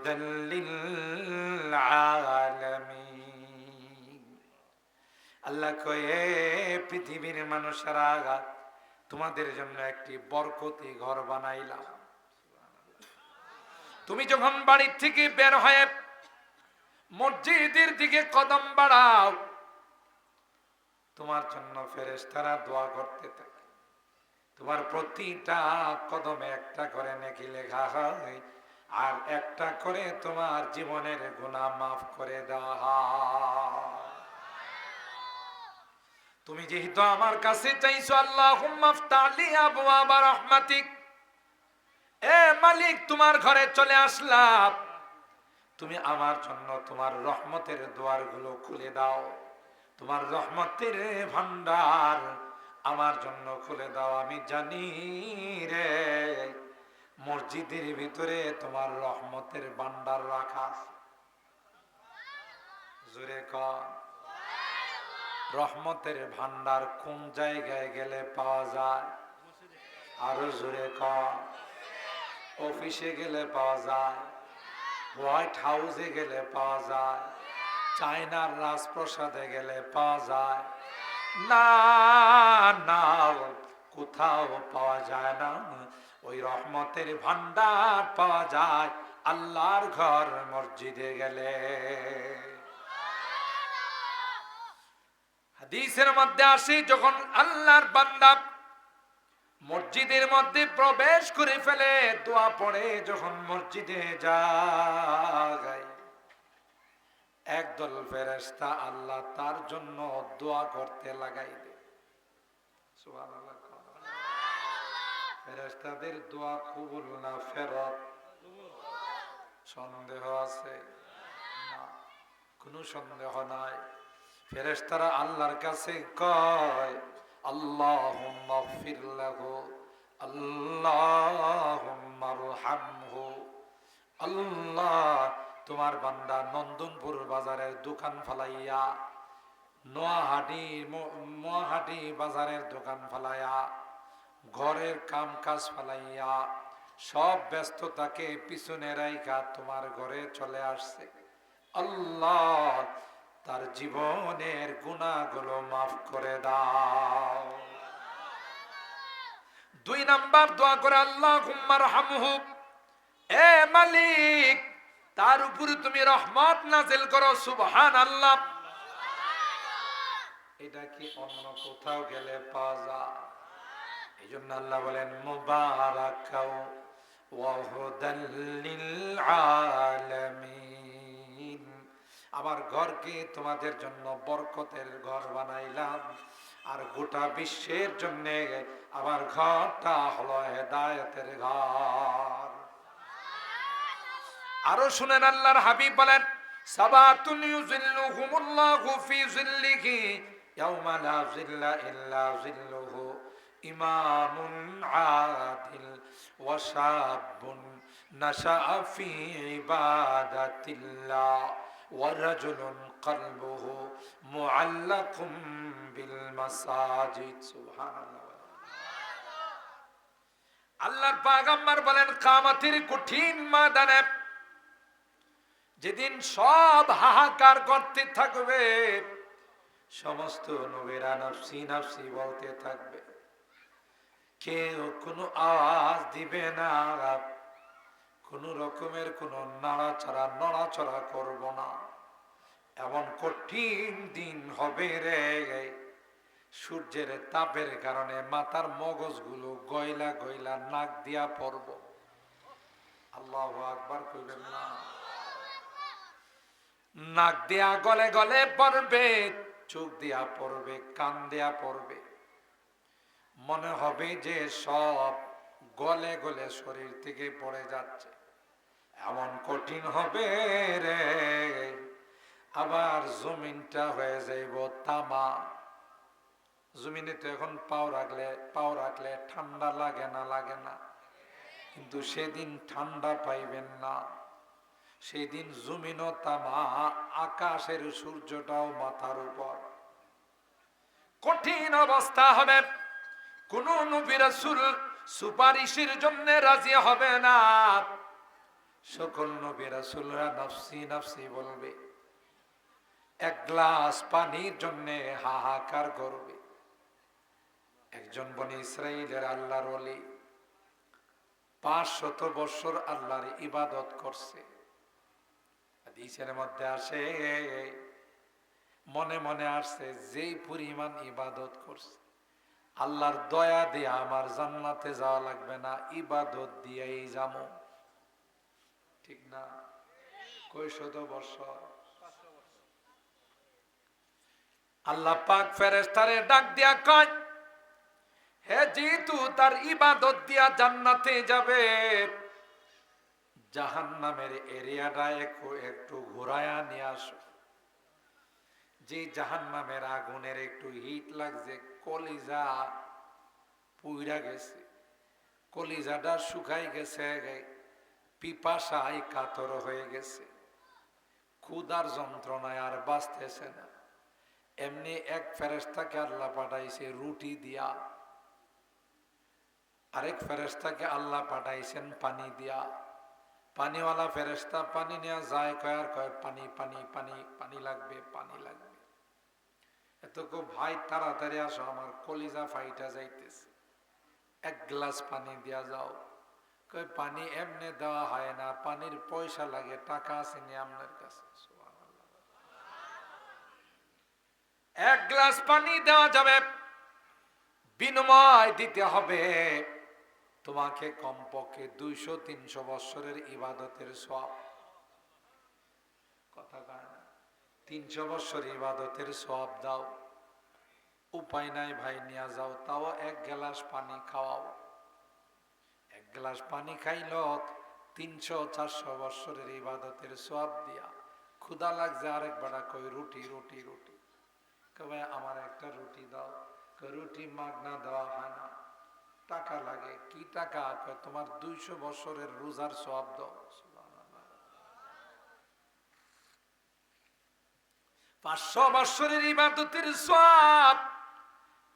هدى للعالمين আল্লাহ কয়ে পৃথিবীর মানুষেরা তোমাদের জন্য একটি বরকতি ঘর বানাইলাম তুমি যখন বাড়ির থেকে বের হয়ে মসজিদের দিকে কদম বাড়াও তোমার জন্য ফেরেশতারা দোয়া করতে থাকে তোমার প্রতিটা কদমে একটা করে নাকি লেখা হয় আর একটা করে তোমার জীবনের গুণা মাফ করে দেওয়া তুমি যেহেতু আমার কাছে চাইছো আল্লাহ রহমাতিক। এ মালিক, তোমার ঘরে চলে আসলাম। তুমি আমার জন্য তোমার রহমতের দুয়ারগুলো খুলে দাও। তোমার রহমতের ভান্ডার আমার জন্য খুলে দাও, আমি জানি রে। মসজিদের ভিতরে তোমার রহমতের ভান্ডার রাখা। জোরে কর রহমতের ভান্ডার কোন জায়গায় গেলে পাওয়া যায়? আরও জোরে কর অফিসে গেলে পাওয়া যায়? হোয়াইট হাউসে গেলে পাওয়া যায়? চায়নার রাজপ্রসাদে গেলে পাওয়া যায়? না না কোথাও পাওয়া যায় না। ওই রহমতের ভান্ডার পাওয়া যায় আল্লাহর ঘর মসজিদে গেলে। হাদিসের মধ্যে আসি, যখন আল্লাহর বান্দা মসজিদের মধ্যে প্রবেশ করে ফেলে, দোয়া পড়ে, যখন মসজিদে যায়, একদল ফেরেস্তা আল্লাহ তার জন্য দোয়া করতে লাগাই দে ফেরেশতাদের দোয়া কবুল না ফেরত? সন্দেহ আছে? না, কোনো সন্দেহ নাই। ফেরেশতারা আল্লাহর কাছে কয়, আল্লাহুম্মা ফির লাহু, আল্লাহুম্মা রহামহু। আল্লাহ, তোমার বান্দা নন্দনপুর বাজারের দোকান ফালাইয়া, নোয়াহাটি নোয়াহাটি বাজারের দোকান ফালাইয়া ঘরের কাম কাজ ফালাইয়া সব ব্যস্ততাকে পিছনে রাইখা তোমার ঘরে চলে আসছে। আল্লাহ তার জীবনের গুণাগুলো মাফ করে দাও। দুই নাম্বার দোয়া করে আল্লাহ হুম্মার হামহু এ মালিক তার উপরে তুমি রহমত নাজিল করো সুবহান আল্লাহ এটা কি অন্য কোথাও গেলে পাওয়া যায়? এই জন্য আল্লাহ বলেন আমার ঘরকে তোমাদের জন্য বরকতের ঘর বানাইলাম। আর গোটা বিশ্বের জন্য আমার ঘরটা হলো হেদায়েতের ঘর। আরও শুনেন, আল্লাহর হাবিব বলেন, সাবাতুন ইয়াউমা লা জিল্লা ইল্লা জিল্লুহু আদিল ওয়া শাবুন নাশাআ ফি ইবাদাতিল্লাহ ওয়া রাজুলুন কলবুহু মুআল্লাকুম বিল মাসাজিদ। সুবহানাল্লাহ। আল্লাহর পাগাম্বার বলেন, কামাতের কঠিন মাদানে যেদিন সব হাহাকার করতে থাকবে, সমস্ত নবীরা নফসি নফসি বলতে থাকবে। কেউ কোনো আওয়াজ দিবে না। কোন রকমের কোন নাড়াচাড়া, নড়াচড়া করব না। এমন কঠিন দিন হবে রে। সূর্যের তাপের কারণে মাথার মগজগুলো গয়লা গয়লা নাক দিয়া পড়ব। আল্লাহ আকবার কইবেন না। নাক দিয়া গলে গলে পড়বে, চোখ দিয়া পড়বে, কান দিয়া পড়বে। মনে হবে যে সব গলে গলে শরীর থেকে পড়ে যাচ্ছে। এমন কঠিন হবে রে। আবার জমিনটা হয়ে যাইব তামা। জমিনে তো এখন পাও রাখলে পাও রাখলে ঠান্ডা লাগে না লাগে না। কিন্তু সেদিন ঠান্ডা পাইবেন না। সেদিন জমিনও তামা, আকাশের সূর্যটাও মাথার উপর। কঠিন অবস্থা হবে। কোন নবী রাসূল সুপারিশের জন্য রাজি হবে না। সকল নবী রাসূলরা নফসি নফসি বলবে, এক গ্লাস পানির জন্য হাহাকার করবে। একজন বনি ইসরায়েলের আল্লাহর ওলি পাঁচ বছর আল্লাহর ইবাদত করছে। হাদিসের মধ্যে আসে, মনে মনে আসছে, যেই পরিমাণ ইবাদত করছে। আল্লাহর দয়া দিয়ে আমার জান্নাতে যাওয়া লাগবে না, ইবাদত দিয়েই যাব। ঠিক না? কই শত বছর আল্লাহ পাক ফেরেস্তারে ডাক দিয়া কয়, হে যেহেতু তার ইবাদত দিয়া জান্নাতে যাবে। জাহান্নামের এরিয়াটা একটু ঘোরায়া নিয়ে আসো। যে জাহান্নামের আগুনের একটু হিট লাগছে, কলিজা পুইরা গেছে। কলিজাটা শুকাই গেছে পিপাসায় কাতর হয়ে গেছে। ক্ষুদার যন্ত্রণায় আর বাঁচতেছে না। এমনি এক ফেরেস্তাকে আল্লাহ পাঠাইছে রুটি দিয়া। আরেক ফেরেস্তাকে আল্লাহ পাঠাইছেন পানি দিয়া। পানিওয়ালা ফেরেস্তা পানি নেওয়া যায় কয়ার কয়, পানি পানি পানি পানি লাগবে পানি লাগবে। এত খুব ভাই তাড়াতাড়ি আসো, আমার কলিজা ফাইটা যাইতেছে। এক গ্লাস পানি দিয়া যাও। কই পানি দেওয়া হয় না, পানির পয়সা লাগে, টাকা আপনার কাছে? এক গ্লাস পানি দেওয়া যাবে, বিনিময় দিতে হবে। তোমাকে কমপক্ষে দুইশো, তিনশো বৎসরের ইবাদতের সব কথা তিনশো বৎসর ইবাদতের সব দাও। উপায় নাই ভাই, নিয়ে যাও। তাও এক গ্লাস পানি খাওয়াও। এক গ্লাস পানি খাইল, তিনশো, চারশো বৎসরের ইবাদতের সব দিয়া। ক্ষুদা লাগছে আরেক বেড়া কই রুটি রুটি রুটি। কবে, আমার একটা রুটি দাও। রুটি মাগনা দেওয়া হয় না। টাকা লাগে, কি টাকা? তোমার দুইশো বছরের রোজার সব দাও। পাঁচশো বছরের ইবাদতের সব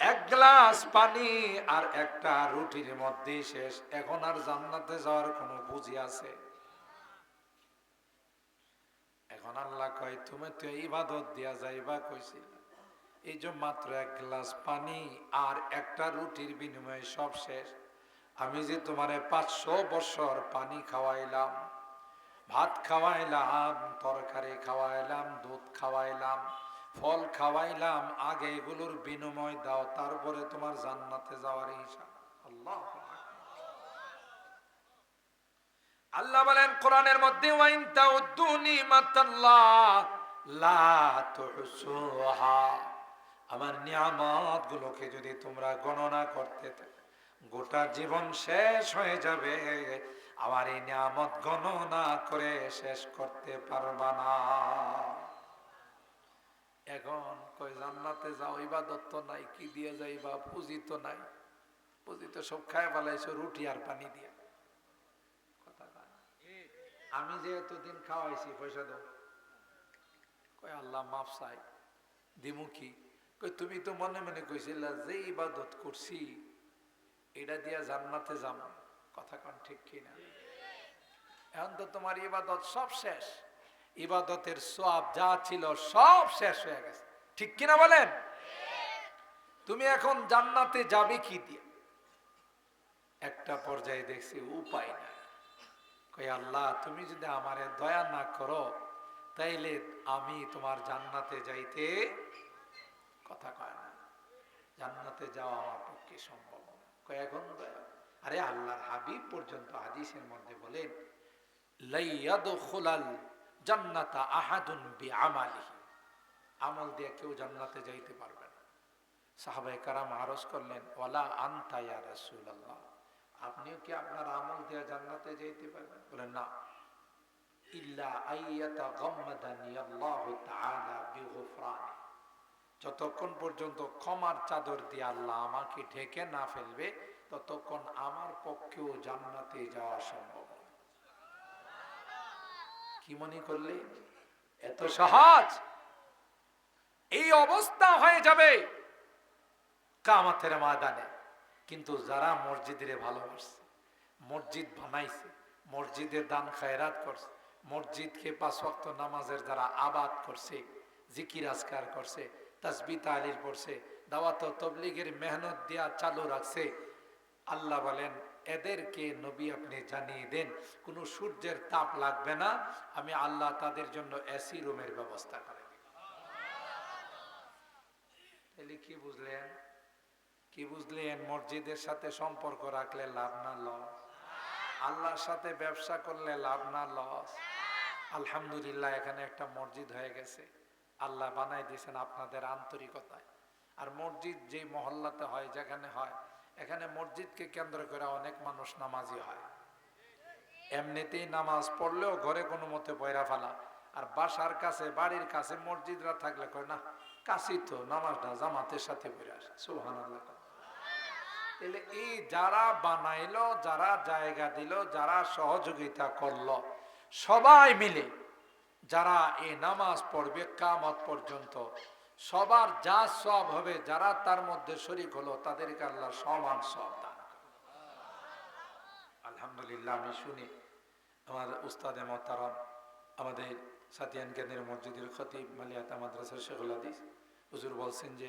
এক গ্লাস পানি আর একটা রুটির মধ্যে শেষ। এখন আর জান্নাতে যাওয়ার কোনো বুঝি আছে? এখন আল্লাহ কয়, তুমি তো ইবাদত দিয়া যাইবা কইছিল এই যে মাত্র এক গ্লাস পানি আর একটা রুটির বিনিময়ে সব শেষ। আমি যে তোমারে পাঁচশো বছর পানি খাওয়াইলাম ভাত খাওয়াইলাম, তরকারি খাওয়াইলাম, দুধ খাওয়াইলাম, ফল খাওয়াইলাম, আগে এগুলোর বিনিময় দাও, তারপরে তোমার জান্নাতে যাওয়ার হিসাব। আল্লাহ আল্লাহ বলেন, কোরআনের মধ্যে, ওয়াইন তাউদ্দুনি মাতাল্লাহ লা তুহসুহা। আমার নিয়ামত গুলোকে যদি তোমরা গণনা করতে গোটা জীবন শেষ হয়ে যাবে। আমার এই নিয়ামত গণনা করে শেষ করতে পারবা না। এখন কই, জান্নাতে যাও, ইবাদত তো নাই, কি দিয়ে যাইবা? পুঁজি তো নাই। পুঁজি তো সব খায় ফেলাইছো, রুটি আর পানি দিয়া। আমি যে এতদিন খাওয়াইছি, পয়সা দাও। কয় আল্লাহ মাফ চাই। দিমু কি? কই, তুমি তো মনে মনে কইছিলা, যে ইবাদত করছি, এটা দিয়া জান্নাতে যাম। কথা কন ঠিক কিনা? এখন তো তোমার ইবাদত সব শেষ। ইবাদতের সব যা ছিল সব শেষ হয়ে গেছে। ঠিক কিনা বলেন? তুমি এখন জান্নাতে যাবে কি দিয়ে? একটা পর্যায়ে দেখছি উপায় নাই। কই আল্লাহ, তুমি যদি আমারে দয়া না করো, তাইলে আমি তোমার জান্নাতে যাইতে কথা কয় না। জান্নাতে যাওয়া আমার পক্ষে সম্ভব কয় এখন দয়া? আরে আল্লাহর হাবিব পর্যন্ত হাদিসের মধ্যে বলেন জান্নাতা আহাদুন বিআমালিহি। আমল দিয়ে কেউ জান্নাতে যাইতে পারবে না। সাহাবায়ে কারাম আরজ করলেন, ওয়ালা আনতা ইয়া রাসূলুল্লাহ। আপনিও কি আপনার আমল দিয়ে জান্নাতে যাইতে পারবেন? বলেন, না। ইল্লা আইয়াতা গাম্মাদানি আল্লাহু তাআলা বিগফরানি। যতক্ষণ পর্যন্ত ক্ষমার চাদর দিয়ে আল্লাহ আমাকে ঢেকে না ফেলবে ততক্ষণ আমার পক্ষেও জান্নাতে যাওয়া সম্ভব কি মনে করলে? এত সহজ? এই অবস্থা হয়ে যাবে কামাতের ময়দানে। কিন্তু যারা মসজিদের ভালোবাসছে, মসজিদ বানাইছে মসজিদে দান খায়রাত করছে, মসজিদকে পাঁচ ওয়াক্ত নামাজের যারা আবাদ করছে, জিকির আজকার করছে তাসবি তালিল পড়ছে, দাওয়াত তবলিগের মেহনত দেয়া চালু রাখছে আল্লাহ বলেন, এদেরকে নবী আপনি জানিয়ে দেন, কোনো সূর্যের তাপ লাগবে না, আমি আল্লাহ তাদের জন্য এসি রুমের ব্যবস্থা করে তাহলে কি বুঝলেন? কি বুঝলেন? মসজিদের সাথে সম্পর্ক রাখলে লাভ না লস? আল্লাহর সাথে ব্যবসা করলে লাভ না লস? আলহামদুলিল্লাহ, এখানে একটা মসজিদ হয়ে গেছে। আল্লাহ বানাই দিয়েছেন আপনাদের আন্তরিকতায়। আর মসজিদ যে মহল্লাতে হয়, যেখানে হয় এখানে মসজিদকে কেন্দ্র করে অনেক মানুষ নামাজি হয়। এমনিতেই নামাজ পড়লেও ঘরে কোনো মতে বয়রা ফেলা। আর বাসার কাছে, বাড়ির কাছে মসজিদরা থাকলে কয়, না কাশি তো নামাজটা জামাতের সাথে পড়ে আসে। সুহান তাহলে এই যারা বানাইলো, যারা জায়গা দিল, যারা সহযোগিতা করল, সবাই মিলে যারা এই নামাজ পড়বে কামত পর্যন্ত সবার যা সব হবে, যারা তার মধ্যে শরিক হলো, তাদেরকে আল্লাহ সমান সব দান আলহামদুলিল্লাহ, আমি শুনি আমার উস্তাদে মতারম আমাদের সাতিয়ান কেন্দ্রের মসজিদের খতিব মালিয়াতা মাদ্রাসার শেখুল হুজুর বলছেন যে